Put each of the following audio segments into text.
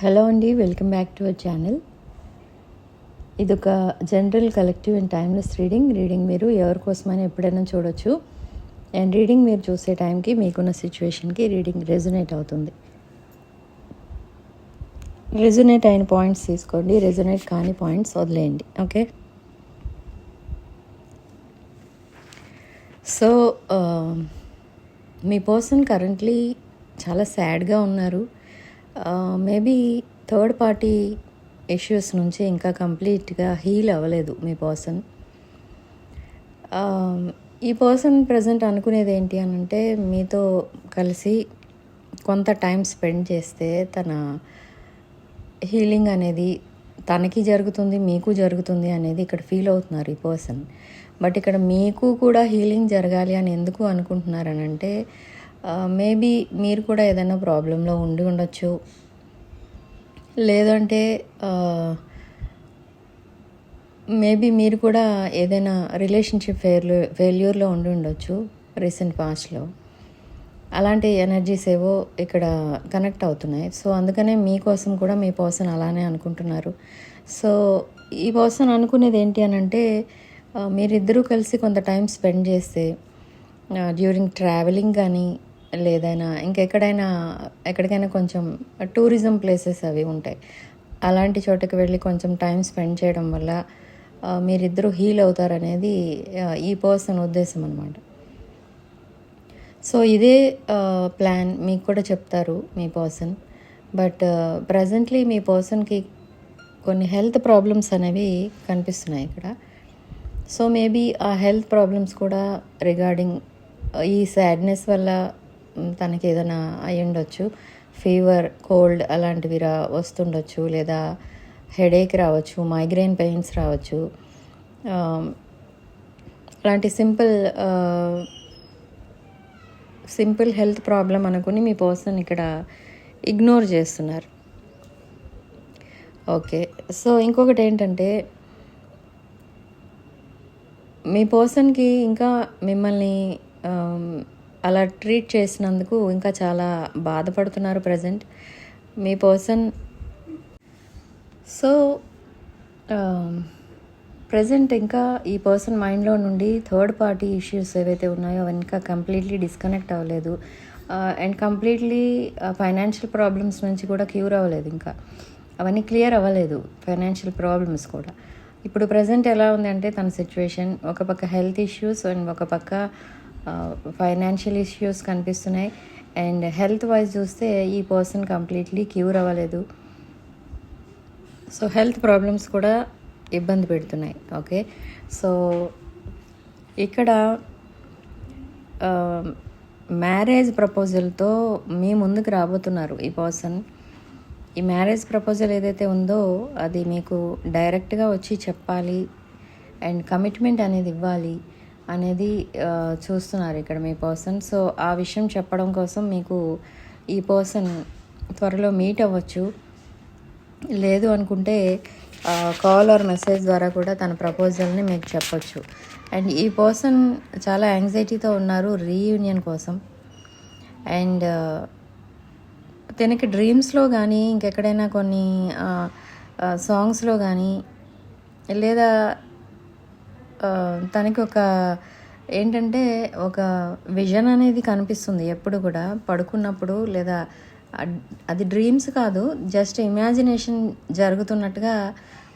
Hello అండి welcome back to our channel ఇది ఒక general collective and timeless reading reading మీరు ఎవరి కోసమైనా ఎప్పుడైనా చూడొచ్చు. అండ్ రీడింగ్ మీరు చూసే టైంకి మీకున్న సిచ్యువేషన్కి రీడింగ్ రెజొనేట్ అవుతుంది. రెజొనేట్ అయిన పాయింట్స్ తీసుకోండి రెజొనేట్ కాని పాయింట్స్ వదిలేయండి ఓకే సో uh, మీ పర్సన్ కరెంట్లీ చాలా సాడ్గా ఉన్నారు. మేబీ థర్డ్ పార్టీ ఇష్యూస్ నుంచి ఇంకా కంప్లీట్గా హీల్ అవ్వలేదు మీ పర్సన్ ఈ పర్సన్ ప్రజెంట్ అనుకునేది ఏంటి అని అంటే మీతో కలిసి కొంత టైం స్పెండ్ చేస్తే తన హీలింగ్ అనేది తనకి జరుగుతుంది మీకు జరుగుతుంది అనేది ఇక్కడ ఫీల్ అవుతున్నారు ఈ పర్సన్ బట్ ఇక్కడ మీకు కూడా హీలింగ్ జరగాలి అని ఎందుకు అనుకుంటున్నారనంటే మేబీ మీరు కూడా ఏదైనా ప్రాబ్లంలో ఉండి ఉండొచ్చు. లేదంటే మేబీ మీరు కూడా ఏదైనా రిలేషన్షిప్ ఫెయిల్యూ ఫెయిల్యూర్లో ఉండి ఉండొచ్చు రీసెంట్ పాస్ట్లో. అలాంటి ఎనర్జీస్ ఏవో ఇక్కడ కనెక్ట్ అవుతున్నాయి. సో అందుకనే మీకోసం కూడా మీ పర్సన్ అలానే అనుకుంటున్నారు. సో ఈ పర్సన్ అనుకునేది ఏంటి అని అంటే మీరిద్దరూ కలిసి కొంత టైం స్పెండ్ చేస్తే డ్యూరింగ్ ట్రావెలింగ్ కానీ లేదైనా ఇంకెక్కడైనా ఎక్కడికైనా కొంచెం టూరిజం ప్లేసెస్ అవి ఉంటాయి. అలాంటి చోటకి వెళ్ళి కొంచెం టైం స్పెండ్ చేయడం వల్ల మీరిద్దరూ హీల్ అవుతారనేది ఈ పర్సన్ ఉద్దేశం అనమాట సో ఇదే ప్లాన్ మీకు కూడా చెప్తారు మీ పర్సన్. బట్ ప్రజెంట్లీ మీ పర్సన్కి కొన్ని హెల్త్ ప్రాబ్లమ్స్ అనేవి కనిపిస్తున్నాయి ఇక్కడ. సో మేబీ ఆ హెల్త్ ప్రాబ్లమ్స్ కూడా రిగార్డింగ్ uh, ఈ సాడ్నెస్ వల్ల తనకి ఏదైనా అయి ఉండొచ్చు. ఫీవర్ కోల్డ్ అలాంటివి రా వస్తుండొచ్చు. లేదా హెడేక్ రావచ్చు మైగ్రెయిన్ పెయిన్స్ రావచ్చు. Um, అలాంటి సింపుల్ సింపుల్ హెల్త్ ప్రాబ్లం అనుకుని మీ పర్సన్ ఇక్కడ ఇగ్నోర్ చేస్తున్నారు. ఓకే సో ఇంకొకటి ఏంటంటే మీ పర్సన్కి ఇంకా మిమ్మల్ని అలా ట్రీట్ చేసినందుకు ఇంకా చాలా బాధపడుతున్నారు ప్రజెంట్. మీ పర్సన్ సో ప్రజెంట్ ఇంకా ఈ పర్సన్ మైండ్లో నుండి థర్డ్ పార్టీ ఇష్యూస్ ఏవైతే ఉన్నాయో అవి ఇంకా కంప్లీట్లీ డిస్కనెక్ట్ అవ్వలేదు. అండ్ కంప్లీట్లీ ఫైనాన్షియల్ ప్రాబ్లమ్స్ నుంచి కూడా క్యూర్ అవ్వలేదు ఇంకా. అవన్నీ క్లియర్ అవ్వలేదు ఫైనాన్షియల్ ప్రాబ్లమ్స్ కూడా. ఇప్పుడు ప్రజెంట్ ఎలా ఉంది అంటే తన సిచ్యువేషన్ ఒక పక్క హెల్త్ ఇష్యూస్ అండ్ ఒక పక్క ఫైనాన్షియల్ ఇష్యూస్ కనిపిస్తున్నాయి. అండ్ హెల్త్ వైజ్ చూస్తే ఈ పర్సన్ కంప్లీట్లీ క్యూర్ అవ్వలేదు. సో హెల్త్ ప్రాబ్లమ్స్ కూడా ఇబ్బంది పెడుతున్నాయి. ఓకే సో ఇక్కడ మ్యారేజ్ ప్రపోజల్తో మీ ముందుకు రాబోతున్నారు ఈ పర్సన్ ఈ మ్యారేజ్ ప్రపోజల్ ఏదైతే ఉందో అది మీకు డైరెక్ట్గా వచ్చి చెప్పాలి అండ్ కమిట్మెంట్ అనేది ఇవ్వాలి అనేది చూస్తున్నారు ఇక్కడ మీ పర్సన్. సో ఆ విషయం చెప్పడం కోసం మీకు ఈ పర్సన్ త్వరలో మీట్ అవ్వచ్చు. లేదు అనుకుంటే కాల్ ఆర్ మెసేజ్ ద్వారా కూడా తన ప్రపోజల్ని మీకు చెప్పొచ్చు. అండ్ ఈ పర్సన్ చాలా యాంగ్జైటీతో ఉన్నారు రీయూనియన్ కోసం. అండ్ తనకి డ్రీమ్స్లో కానీ ఇంకెక్కడైనా కొన్ని సాంగ్స్లో కానీ లేదా తనకి ఒక ఏంటంటే ఒక విజన్ అనేది కనిపిస్తుంది ఎప్పుడు కూడా. పడుకున్నప్పుడు లేదా అది డ్రీమ్స్ కాదు జస్ట్ ఇమాజినేషన్ జరుగుతున్నట్టుగా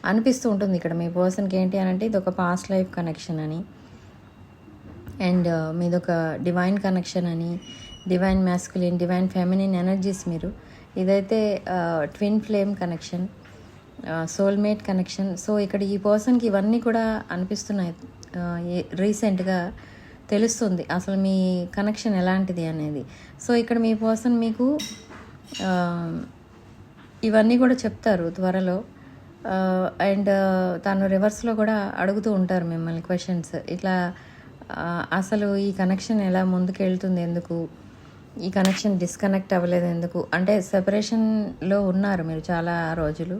అనిపిస్తూ ఉంటుంది ఇక్కడ. మీ పర్సన్కి ఏంటి అని అంటే ఇది ఒక పాస్ట్ లైఫ్ కనెక్షన్ అని. అండ్ మీదొక డివైన్ కనెక్షన్ అని. Divine masculine divine feminine energies మీరు. ఇదైతే twin flame connection soulmate connection so ఇక్కడ ఈ పర్సన్కి ఇవన్నీ కూడా అనిపిస్తున్నాయి. రీసెంట్గా తెలుస్తుంది అసలు మీ కనెక్షన్ ఎలాంటిది అనేది. సో ఇక్కడ మీ పర్సన్ మీకు ఇవన్నీ కూడా చెప్తారు త్వరలో. అండ్ తను రివర్స్లో కూడా అడుగుతూ ఉంటారు మిమ్మల్ని క్వశ్చన్స్ ఇట్లా అసలు ఈ కనెక్షన్ ఎలా ముందుకు వెళ్తుంది ఎందుకు? ఈ కనెక్షన్ డిస్కనెక్ట్ అవ్వలేదు ఎందుకు? అంటే సెపరేషన్లో ఉన్నారు మీరు చాలా రోజులు.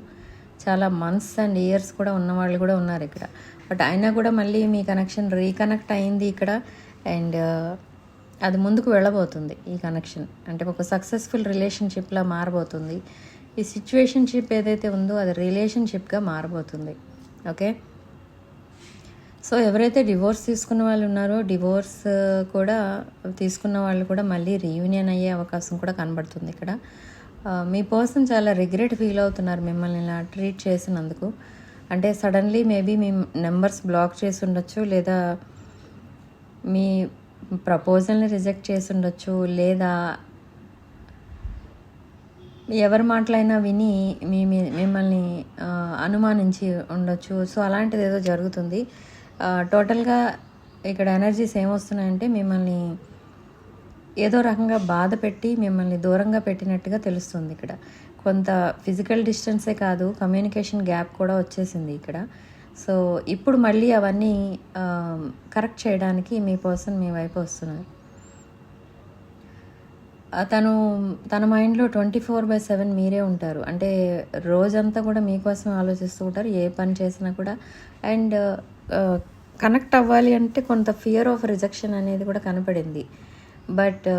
చాలా మంత్స్ అండ్ ఇయర్స్ కూడా ఉన్న వాళ్ళు కూడా ఉన్నారు ఇక్కడ. బట్ అయినా కూడా మళ్ళీ మీ కనెక్షన్ రీకనెక్ట్ అయింది ఇక్కడ అండ్ uh, అది ముందుకు వెళ్ళబోతుంది ఈ కనెక్షన్ అంటే ఒక సక్సెస్ఫుల్ రిలేషన్షిప్లా మారబోతుంది. ఈ సిచ్యువేషన్షిప్ ఏదైతే ఉందో అది రిలేషన్షిప్గా మారబోతుంది. ఓకే సో ఎవరైతే డివోర్స్ తీసుకున్న వాళ్ళు ఉన్నారో డివోర్స్ కూడా తీసుకున్న వాళ్ళు కూడా మళ్ళీ రీయూనియన్ అయ్యే అవకాశం కూడా కనబడుతుంది ఇక్కడ. మీ పర్సన్ చాలా రిగ్రెట్ ఫీల్ అవుతున్నారు మిమ్మల్ని ఇలా ట్రీట్ చేసినందుకు. అంటే సడన్లీ మేబీ మీ నెంబర్స్ బ్లాక్ చేసి ఉండొచ్చు లేదా మీ ప్రపోజల్ని రిజెక్ట్ చేసి ఉండొచ్చు లేదా ఎవరి మాటలైనా విని మీ మిమ్మల్ని అనుమానించి ఉండొచ్చు. సో అలాంటిది ఏదో జరుగుతుంది. టోటల్గా ఇక్కడ ఎనర్జీస్ ఏమొస్తున్నాయంటే మిమ్మల్ని ఏదో రకంగా బాధ పెట్టి మిమ్మల్ని దూరంగా పెట్టినట్టుగా తెలుస్తుంది ఇక్కడ. కొంత ఫిజికల్ డిస్టెన్సే కాదు కమ్యూనికేషన్ గ్యాప్ కూడా వచ్చేసింది ఇక్కడ. సో ఇప్పుడు మళ్ళీ అవన్నీ కరెక్ట్ చేయడానికి మీ పర్సన్ మీ వైపు వస్తున్నారు. తను తన మైండ్లో ట్వంటీ ఫోర్ బై సెవెన్ మీరే ఉంటారు. అంటే రోజంతా కూడా మీకోసం ఆలోచిస్తూ ఉంటారు ఏ పని చేసినా కూడా. అండ్ కనెక్ట్ అవ్వాలి అంటే కొంత ఫియర్ ఆఫ్ రిజెక్షన్ అనేది కూడా కనపడింది. బట్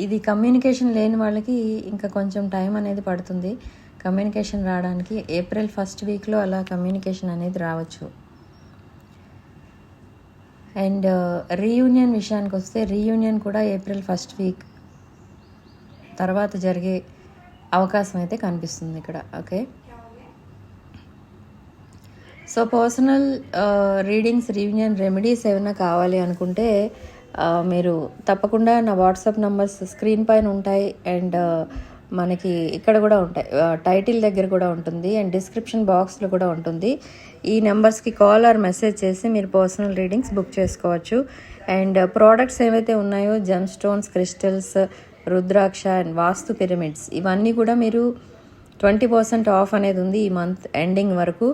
ఇది కమ్యూనికేషన్ లేని వాళ్ళకి ఇంకా కొంచెం టైం అనేది పడుతుంది. కమ్యూనికేషన్ రావడానికి ఏప్రిల్ ఫస్ట్ వీక్లో అలా కమ్యూనికేషన్ అనేది రావచ్చు. అండ్ uh, రీయూనియన్ విషయానికి వస్తే రీయూనియన్ కూడా ఏప్రిల్ ఫస్ట్ వీక్ తర్వాత జరిగే అవకాశం అయితే కనిపిస్తుంది ఇక్కడ okay so personal readings reunion remedies ఏమైనా కావాలి అనుకుంటే uh, మీరు తప్పకుండా నా వాట్సాప్ నంబర్స్ స్క్రీన్ పైన ఉంటాయి. అండ్ uh, మనకి ఇక్కడ కూడా ఉంటాయి. టైటిల్ దగ్గర కూడా ఉంటుంది. అండ్ డిస్క్రిప్షన్ బాక్స్లో కూడా ఉంటుంది. ఈ నెంబర్స్కి కాల్ ఆర్ మెసేజ్ చేసి మీరు పర్సనల్ రీడింగ్స్ బుక్ చేసుకోవచ్చు. అండ్ ప్రోడక్ట్స్ ఏవైతే ఉన్నాయో gem stones crystals rudraksha and vastu pyramids ఇవన్నీ కూడా మీరు ట్వంటీ పర్సెంట్ ఆఫ్ అనేది ఉంది ఈ మంత్ ఎండింగ్ వరకు.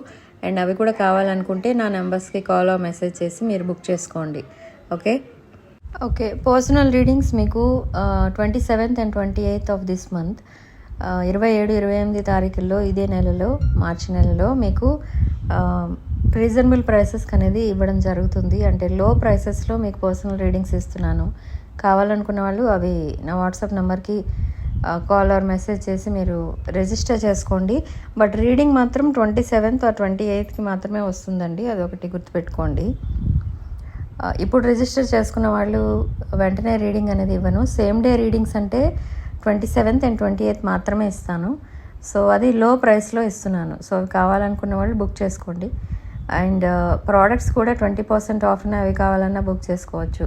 అండ్ అవి కూడా కావాలనుకుంటే నా నెంబర్స్కి కాల్ మెసేజ్ చేసి మీరు బుక్ చేసుకోండి. ఓకే? ఓకే పర్సనల్ రీడింగ్స్ మీకు twenty seventh and twenty eighth of this month ఇరవై ఏడు ఇరవై ఎనిమిది తారీఖుల్లో ఇదే నెలలో మార్చి నెలలో మీకు రీజనబుల్ ప్రైసెస్కి అనేది ఇవ్వడం జరుగుతుంది. అంటే లో ప్రైసెస్లో మీకు పర్సనల్ రీడింగ్స్ ఇస్తున్నాను. కావాలనుకున్న వాళ్ళు అవి నా వాట్సాప్ నెంబర్కి కాల్ ఆర్ మెసేజ్ చేసి మీరు రిజిస్టర్ చేసుకోండి. బట్ రీడింగ్ మాత్రం ట్వంటీ సెవెంత్ ఆ ట్వంటీ ఎయిత్కి మాత్రమే వస్తుందండి. అది ఒకటి గుర్తుపెట్టుకోండి. ఇప్పుడు రిజిస్టర్ చేసుకున్న వాళ్ళు వెంటనే రీడింగ్ అనేది ఇవ్వను. సేమ్ డే రీడింగ్స్ అంటే twenty seventh and twenty eighth మాత్రమే ఇస్తాను. సో అది లో ప్రైస్లో ఇస్తున్నాను. సో అవి కావాలనుకున్న వాళ్ళు బుక్ చేసుకోండి. అండ్ ప్రోడక్ట్స్ కూడా ట్వంటీ పర్సెంట్ ఆఫ్న అవి కావాలన్నా బుక్ చేసుకోవచ్చు.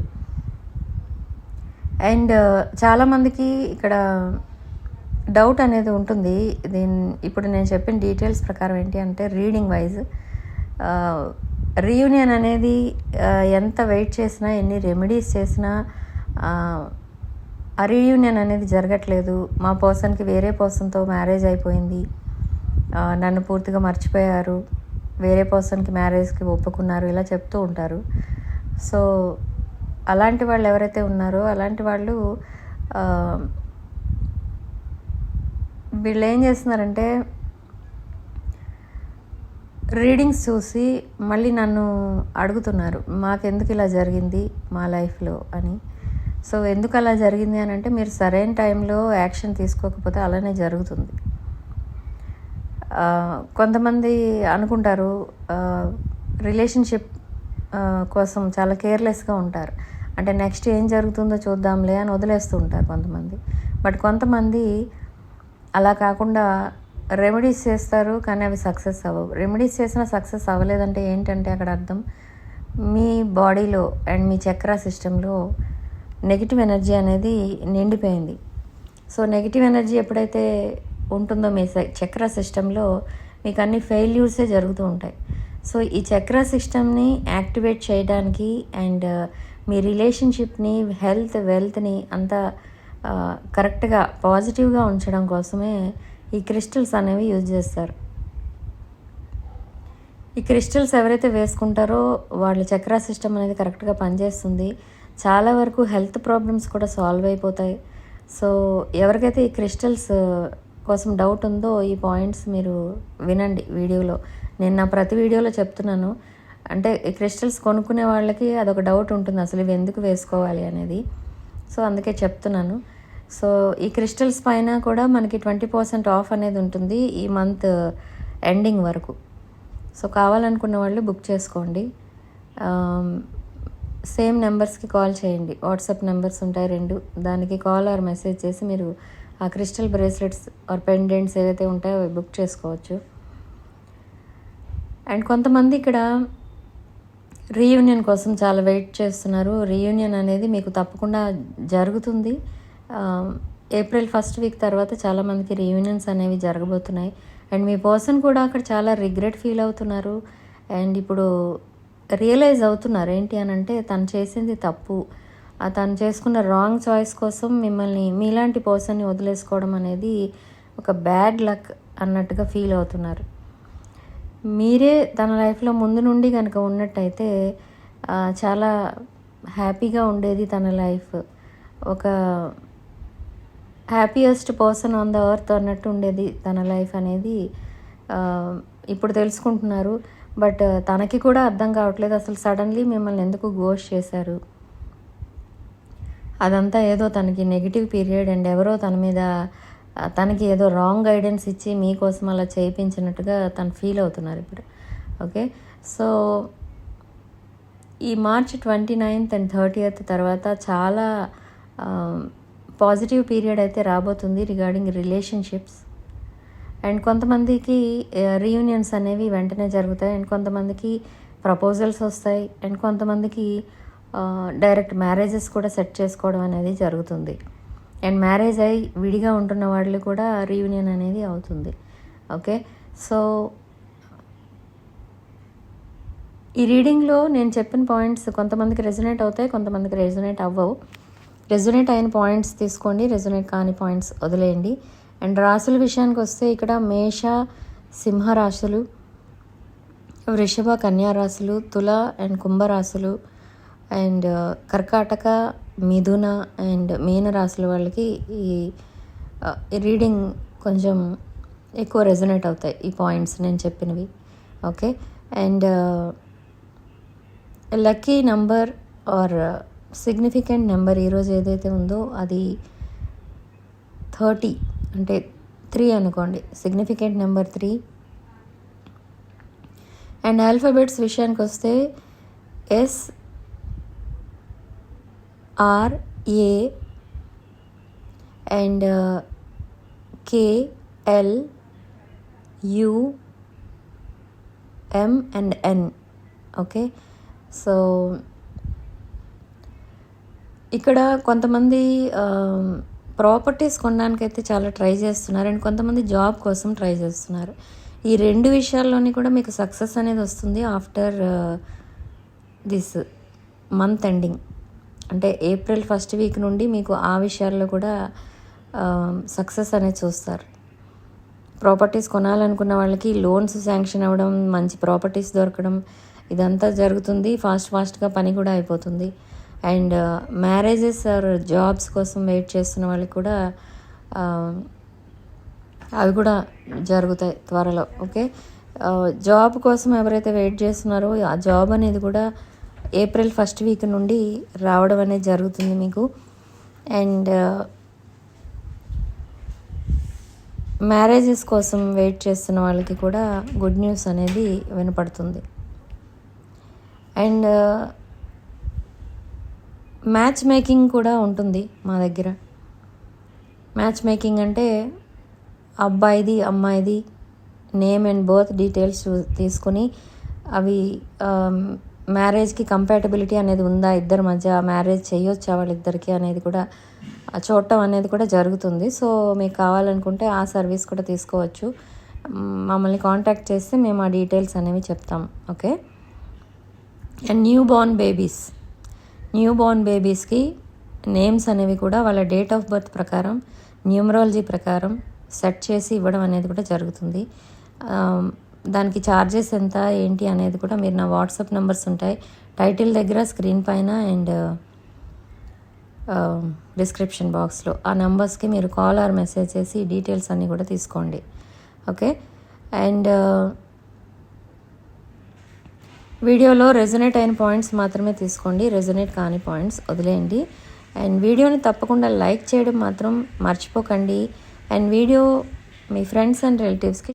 అండ్ చాలామందికి ఇక్కడ డౌట్ అనేది ఉంటుంది. దీని ఇప్పుడు నేను చెప్పిన డీటెయిల్స్ ప్రకారం ఏంటి అంటే రీడింగ్ వైజ్ రీయూనియన్ అనేది ఎంత వెయిట్ చేసినా ఎన్ని రెమెడీస్ చేసినా ఆ, రీయూనియన్ అనేది జరగట్లేదు. మా పర్సన్కి వేరే పర్సన్తో మ్యారేజ్ అయిపోయింది. నన్ను పూర్తిగా మర్చిపోయారు. వేరే పర్సన్కి మ్యారేజ్కి ఒప్పుకున్నారు. ఇలా చెప్తూ ఉంటారు. సో అలాంటి వాళ్ళు ఎవరైతే ఉన్నారో అలాంటి వాళ్ళు వీళ్ళు ఏం చేస్తున్నారంటే రీడింగ్స్ చూసి మళ్ళీ నన్ను అడుగుతున్నారు మాకెందుకు ఇలా జరిగింది మా లైఫ్లో? అని. సో ఎందుకు అలా జరిగింది? అని అంటే మీరు సరైన టైంలో యాక్షన్ తీసుకోకపోతే అలానే జరుగుతుంది. కొంతమంది అనుకుంటారు రిలేషన్షిప్ కోసం చాలా కేర్లెస్గా ఉంటారు. అంటే నెక్స్ట్ ఏం జరుగుతుందో చూద్దాంలే అని వదిలేస్తూ ఉంటారు కొంతమంది. బట్ కొంతమంది అలా కాకుండా రెమెడీస్ చేస్తారు కానీ అవి సక్సెస్ అవ్వవు. రెమెడీస్ చేసినా సక్సెస్ అవ్వలేదంటే ఏంటంటే అక్కడ అర్థం మీ బాడీలో అండ్ మీ చక్ర సిస్టంలో నెగిటివ్ ఎనర్జీ అనేది నిండిపోయింది. సో నెగిటివ్ ఎనర్జీ ఎప్పుడైతే ఉంటుందో మీ చక్ర సిస్టంలో మీకు అన్ని ఫెయిల్యూర్సే జరుగుతూ ఉంటాయి. సో ఈ చక్ర సిస్టమ్ని యాక్టివేట్ చేయడానికి అండ్ మీ రిలేషన్షిప్ని హెల్త్ వెల్త్ని అంతా కరెక్ట్గా పాజిటివ్గా ఉంచడం కోసమే ఈ క్రిస్టల్స్ అనేవి యూజ్ చేస్తారు. ఈ క్రిస్టల్స్ ఎవరైతే వేసుకుంటారో వాళ్ళ చక్ర సిస్టమ్ అనేది కరెక్ట్గా పనిచేస్తుంది. చాలా వరకు హెల్త్ ప్రాబ్లమ్స్ కూడా సాల్వ్ అయిపోతాయి. సో ఎవరికైతే ఈ క్రిస్టల్స్ కోసం డౌట్ ఉందో ఈ పాయింట్స్ మీరు వినండి వీడియోలో. నేను నా ప్రతి వీడియోలో చెప్తున్నాను. అంటే ఈ క్రిస్టల్స్ కొనుక్కునే వాళ్ళకి అదొక డౌట్ ఉంటుంది. అసలు ఇవి ఎందుకు వేసుకోవాలి అనేది. సో అందుకే చెప్తున్నాను. సో ఈ క్రిస్టల్స్ పైన కూడా మనకి ట్వంటీ పర్సెంట్ ఆఫ్ అనేది ఉంటుంది ఈ మంత్ ఎండింగ్ వరకు. సో కావాలనుకున్న వాళ్ళు బుక్ చేసుకోండి. సేమ్ నెంబర్స్కి కాల్ చేయండి. వాట్సాప్ నెంబర్స్ ఉంటాయి రెండు. దానికి కాల్ ఆర్ మెసేజ్ చేసి మీరు ఆ క్రిస్టల్ బ్రేస్లెట్స్ ఆర్ పెండెంట్స్ ఏవైతే ఉంటాయో అవి బుక్ చేసుకోవచ్చు. అండ్ కొంతమంది ఇక్కడ రీయూనియన్ కోసం చాలా వెయిట్ చేస్తున్నారు. రీయూనియన్ అనేది మీకు తప్పకుండా జరుగుతుంది. ఏప్రిల్ ఫస్ట్ వీక్ తర్వాత చాలామందికి రీయూనియన్స్ అనేవి జరగబోతున్నాయి. అండ్ మీ పర్సన్ కూడా అక్కడ చాలా రిగ్రెట్ ఫీల్ అవుతున్నారు. అండ్ ఇప్పుడు రియలైజ్ అవుతున్నారు. ఏంటి అని అంటే తను చేసింది తప్పు. తను చేసుకున్న రాంగ్ చాయిస్ కోసం మిమ్మల్ని మీలాంటి పర్సన్ని వదిలేసుకోవడం అనేది ఒక బ్యాడ్ లక్ అన్నట్టుగా ఫీల్ అవుతున్నారు. మీరే తన లైఫ్లో ముందు నుండి కనుక ఉన్నట్టయితే చాలా హ్యాపీగా ఉండేది తన లైఫ్ ఒక happiest person on the earth అన్నట్టు ఉండేది తన లైఫ్ అనేది. ఇప్పుడు తెలుసుకుంటున్నారు. బట్ తనకి కూడా అర్థం కావట్లేదు. అసలు సడన్లీ మిమ్మల్ని ఎందుకు గోష్ చేశారు? అదంతా ఏదో తనకి నెగిటివ్ పీరియడ్ అండ్ ఎవరో తన మీద తనకి ఏదో రాంగ్ గైడెన్స్ ఇచ్చి మీకోసం అలా చేయించినట్టుగా తను ఫీల్ అవుతున్నారు ఇప్పుడు. ఓకే సో ఈ March twenty ninth and thirtieth తర్వాత చాలా పాజిటివ్ పీరియడ్ అయితే రాబోతుంది రిగార్డింగ్ రిలేషన్షిప్స్. అండ్ కొంతమందికి రీయూనియన్స్ అనేవి వెంటనే జరుగుతాయి. అండ్ కొంతమందికి ప్రపోజల్స్ వస్తాయి. అండ్ కొంతమందికి డైరెక్ట్ మ్యారేజెస్ కూడా సెట్ చేసుకోవడం అనేది జరుగుతుంది. అండ్ మ్యారేజ్ అయి విడిగా ఉంటున్న వాళ్ళు కూడా రీయూనియన్ అనేది అవుతుంది. ఓకే? సో ఈ రీడింగ్లో నేను చెప్పిన పాయింట్స్ కొంతమందికి రెజొనేట్ అవుతాయి కొంతమందికి రెజొనేట్ అవ్వవు. రెజొనేట్ అయిన పాయింట్స్ తీసుకోండి రెజొనేట్ కాని పాయింట్స్ వదిలేయండి. అండ్ రాసుల విషయానికి వస్తే ఇక్కడ మేష సింహ రాశులు వృషభ కన్యా రాశులు తుల అండ్ కుంభరాశులు అండ్ uh, కర్కాటక మిథున అండ్ మీన రాశుల వాళ్ళకి uh, ఈ రీడింగ్ కొంచెం ఎక్కువ రెజొనేట్ అవుతాయి ఈ పాయింట్స్ నేను చెప్పినవి. Okay? And uh, lucky number or significant number ఈరోజు ఏదైతే ఉందో అది థర్టీ అంటే త్రీ అనుకోండి. Significant number three. And alphabets విషయానికి వస్తే S R A and K L U M and N. Okay? So ఇక్కడ కొంతమంది ప్రాపర్టీస్ కొనడానికైతే చాలా ట్రై చేస్తున్నారు. అండ్ కొంతమంది జాబ్ కోసం ట్రై చేస్తున్నారు. ఈ రెండు విషయాల్లోని కూడా మీకు సక్సెస్ అనేది వస్తుంది ఆఫ్టర్ దిస్ మంత్ ఎండింగ్ అంటే ఏప్రిల్ ఫస్ట్ వీక్ నుండి మీకు ఆ విషయాల్లో కూడా సక్సెస్ అనేది చూస్తారు. ప్రాపర్టీస్ కొనాలనుకున్న వాళ్ళకి లోన్స్ శాంక్షన్ అవ్వడం మంచి ప్రాపర్టీస్ దొరకడం ఇదంతా జరుగుతుంది. ఫాస్ట్ ఫాస్ట్గా పని కూడా అయిపోతుంది. అండ్ మ్యారేజెస్ ఆర్ జాబ్స్ కోసం వెయిట్ చేస్తున్న వాళ్ళకి కూడా అవి కూడా జరుగుతాయి త్వరలో ఓకే? జాబ్ కోసం ఎవరైతే వెయిట్ చేస్తున్నారో ఆ జాబ్ అనేది కూడా ఏప్రిల్ ఫస్ట్ వీక్ నుండి రావడం అనేది జరుగుతుంది మీకు. అండ్ మ్యారేజెస్ కోసం వెయిట్ చేస్తున్న వాళ్ళకి కూడా గుడ్ న్యూస్ అనేది వినపడుతుంది. అండ్ మ్యాచ్ మేకింగ్ కూడా ఉంటుంది మా దగ్గర. మ్యాచ్ మేకింగ్ అంటే అబ్బాయిది అమ్మాయిది నేమ్ అండ్ బర్త్ డీటెయిల్స్ చూ- తీసుకుని అవి మ్యారేజ్కి కంపాటబిలిటీ అనేది ఉందా ఇద్దరి మధ్య మ్యారేజ్ చేయొచ్చా వాళ్ళిద్దరికి అనేది కూడా చూడటం అనేది కూడా జరుగుతుంది. సో మీకు కావాలనుకుంటే ఆ సర్వీస్ కూడా తీసుకోవచ్చు. మమ్మల్ని కాంటాక్ట్ చేస్తే మేము ఆ డీటెయిల్స్ అనేవి చెప్తాం. Okay and new born babies new born బేబీస్కి names అనేవి కూడా వాళ్ళ డేట్ ఆఫ్ బర్త్ ప్రకారం న్యూమరాలజీ ప్రకారం సెట్ చేసి ఇవ్వడం అనేది కూడా జరుగుతుంది. దానికి ఛార్జెస్ ఎంత ఏంటి అనేది కూడా మీరు నా వాట్సాప్ నెంబర్స్ ఉంటాయి. టైటిల్ దగ్గర స్క్రీన్ పైన అండ్ డిస్క్రిప్షన్ బాక్స్లో ఆ నెంబర్స్కి మీరు కాల్ ఆర్ మెసేజ్ చేసి డీటెయిల్స్ అన్నీ కూడా తీసుకోండి. ఓకే? అండ్ వీడియోలో రెజొనేట్ అయిన పాయింట్స్ మాత్రమే తీసుకోండి. రెజొనేట్ కాని పాయింట్స్ వదిలేయండి. అండ్ వీడియోని తప్పకుండా లైక్ చేయడం మాత్రం మర్చిపోకండి. అండ్ వీడియో మీ ఫ్రెండ్స్ అండ్ రిలేటివ్స్కి